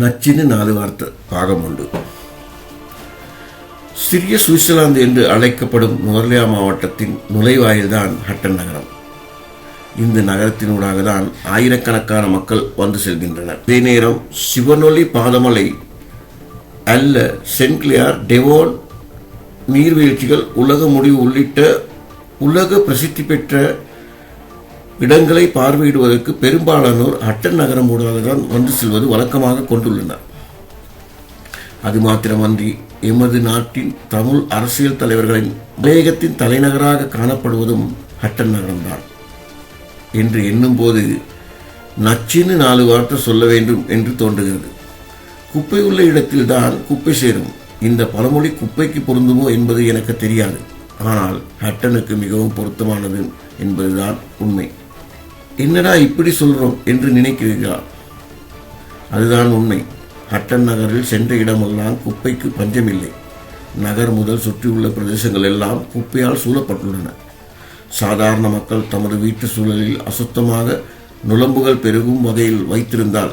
நச்சின்னு நாலு வார்த்தை பாகம் உண்டு. சிறிய சுவிட்சர்லாந்து என்று அழைக்கப்படும் நுவர்லியா மாவட்டத்தின் நுழைவாயில்தான் ஹட்டன் நகரம். இந்த நகரத்தினூடாக தான் ஆயிரக்கணக்கான மக்கள் வந்து செல்கின்றனர். இதே நேரம் சிவனொலி பாதமலை அல்ல சென்ட்லியார் டெவோன் நீர்வீழ்ச்சிகள் உலக முடிவு உள்ளிட்ட உலக பிரசித்தி பெற்ற இடங்களை பார்வையிடுவதற்கு பெரும்பாலானோர் ஹட்டன் நகரம் ஊடாகத்தான் தான் வந்து செல்வது வழக்கமாக கொண்டுள்ளனர். அது மாத்திரமன்றி எமது நாட்டின் தமிழ் அரசியல் தலைவர்களின் வேகத்தின் தலைநகராக காணப்படுவதும் ஹட்டன் நகரம்தான். என்று எண்ணும்போது நச்சின்னு நாலு வார்த்தை சொல்ல வேண்டும் என்று தோன்றுகிறது. குப்பை உள்ள இடத்தில்தான் குப்பை சேரும். இந்த பழமொழி குப்பைக்கு பொருந்துமோ என்பது எனக்கு தெரியாது. ஆனால் ஹட்டனுக்கு மிகவும் பொருத்தமானது என்பதுதான் உண்மை. என்னடா இப்படி சொல்றோம் என்று நினைக்கிறீர்களா? அதுதான் உண்மை. ஹட்டன் நகரில் சென்ற இடமெல்லாம் குப்பைக்கு பஞ்சமில்லை. நகர் முதல் சுற்றியுள்ள பிரதேசங்கள் எல்லாம் குப்பையால் சூழப்பட்டுள்ளன. சாதாரண மக்கள் தமது வீட்டு சூழலில் அசுத்தமாக நுழம்புகள் பெருகும் வகையில் வைத்திருந்தால்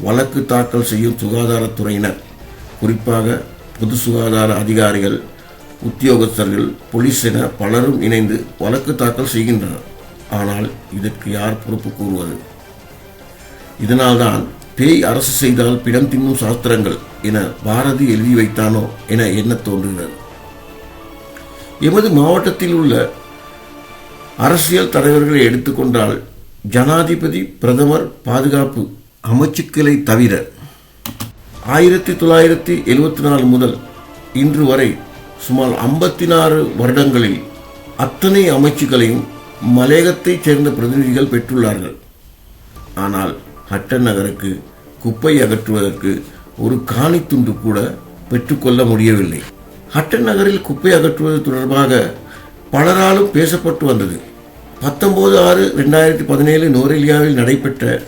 வழக்கு தாக்கல் செய்யும் சுகாதாரத்துறையினர் குறிப்பாக பொது சுகாதார அதிகாரிகள் உத்தியோகஸ்தர்கள் போலீஸ் என பலரும் இணைந்து வழக்கு தாக்கல் செய்கின்றனர். ஆனால் இதற்கு யார் பொறுப்பு கூறுவது? இதனால்தான் பேய் அரசு செய்தால் பிடம் தின்னும் சாஸ்திரங்கள் என பாரதி எழுதி வைத்தானோ என எண்ணத் தோன்றுகிறது? எமது மாவட்டத்தில் உள்ள அரசியல் தலைவர்களை எடுத்துக்கொண்டால் ஜனாதிபதி பிரதமர் பாதுகாப்பு அமைச்சுக்களை தவிர ஆயிரத்தி தொள்ளாயிரத்தி எழுவத்தி நாலு முதல் இன்று வரை சுமார் ஐம்பத்தி நாறு வருடங்களில் அத்தனை அமைச்சுகளையும் மலையகத்தைச் சேர்ந்த பிரதிநிதிகள் பெற்றுள்ளார்கள். ஆனால் ஹட்டன் நகருக்கு குப்பை அகற்றுவதற்கு ஒரு காணி துண்டு கூட பெற்றுக்கொள்ள முடியவில்லை. ஹட்டன் நகரில் குப்பை அகற்றுவது தொடர்பாக பலராலும் பேசப்பட்டு வந்தது. பத்தொன்பது ஆறு ரெண்டாயிரத்தி பதினேழு நோரெலியாவில் நடைபெற்ற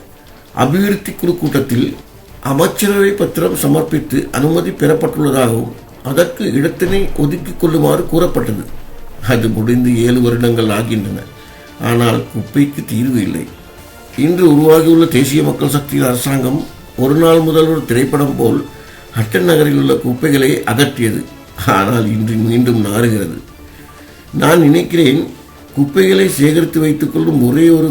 அபிவிருத்தி குழு கூட்டத்தில் அமைச்சரவை பத்திரம் சமர்ப்பித்து அனுமதி பெறப்பட்டுள்ளதாகவும் அதற்கு இடத்தினை ஒதுக்கிக் கொள்ளுமாறு கூறப்பட்டது. அது முடிந்து ஏழு வருடங்கள் ஆகின்றன. ஆனால் குப்பைக்கு தீர்வு இல்லை. இன்று உருவாகியுள்ள தேசிய மக்கள் சக்தியின் அரசாங்கம் ஒரு நாள் முதல் ஒரு திரைப்படம் போல் ஹட்டன் நகரில் உள்ள குப்பைகளை அகற்றியது. ஆனால் இன்று மீண்டும் நாறுகிறது. நான் நினைக்கிறேன் குப்பைகளை சேகரித்து வைத்துக் கொள்ளும் ஒரே ஒரு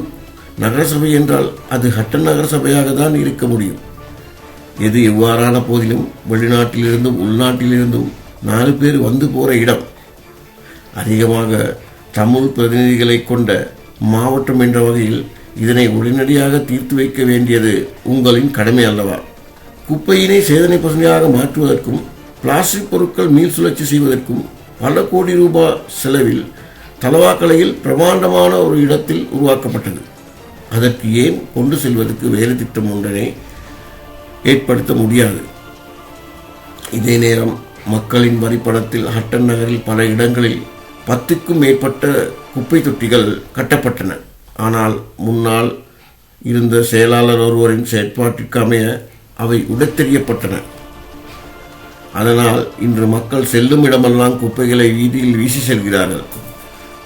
நகரசபை என்றால் அது ஹட்டன் நகரசபையாக தான் இருக்க முடியும். எது எவ்வாறான போதிலும் வெளிநாட்டிலிருந்தும் உள்நாட்டிலிருந்தும் நாலு பேர் வந்து போகிற இடம். அதிகமாக தமிழ் பிரதிநிதிகளை கொண்ட மாவட்டம் என்ற வகையில் இதனை உடனடியாக தீர்த்து வைக்க வேண்டியது உங்களின் கடமை அல்லவா? குப்பையினை சேதனை பசுமையாக மாற்றுவதற்கும் பிளாஸ்டிக் பொருட்கள் மீள் சுழற்சி செய்வதற்கும் பல கோடி ரூபாய் செலவில் தலவாக்கலையில் பிரமாண்டமான ஒரு இடத்தில் உருவாக்கப்பட்டது. அதற்கு ஏன் கொண்டு செல்வதற்கு வேறு திட்டம் ஒன்றனை ஏற்படுத்த முடியாது? இதே நேரம் மக்களின் வரிப்படத்தில் ஹட்டன் நகரில் பல இடங்களில் பத்துக்கும் மேற்பட்ட குப்பை தொட்டிகள் கட்டப்பட்டன. ஆனால் முன்னால் இருந்த செயலாளர் ஒருவரின் செயற்பாட்டிற்கு அமைய அவை உடைத்தெறியப்பட்டன. அதனால் இன்று மக்கள் செல்லும் இடமெல்லாம் குப்பைகளை வீதியில் வீசி செல்கிறார்கள்.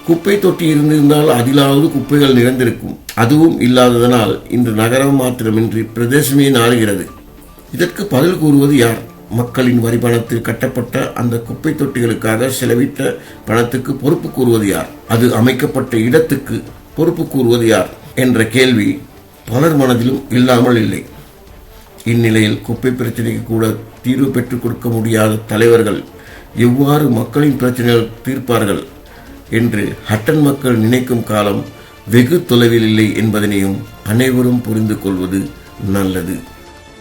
குப்பை தொட்டி இருந்திருந்தால் அதிலாவது குப்பைகள் நிறைந்திருக்கும். அதுவும் இல்லாததனால் இன்று நகரம் மாத்திரமின்றி பிரதேசமே நாடுகிறது இதற்கு பதில் கூறுவது யார்? மக்களின் வரி பணத்தில் கட்டப்பட்ட அந்த குப்பை தொட்டிகளுக்காக செலவிட்ட பணத்துக்கு பொறுப்பு கூறுவது யார்? அது அமைக்கப்பட்ட இடத்துக்கு பொறுப்பு கூறுவது யார்? என்ற கேள்வி பலர் மனதிலும் இல்லாமல் இல்லை. இந்நிலையில் குப்பை பிரச்சனைக்கு கூட தீர்வு பெற்றுக் கொடுக்க முடியாத தலைவர்கள் எவ்வாறு மக்களின் பிரச்சனைகள் தீர்ப்பார்கள் என்று ஹட்டன் மக்கள் நினைக்கும் காலம் வெகு தொலைவில் இல்லை என்பதனையும் அனைவரும் புரிந்து கொள்வது நல்லது.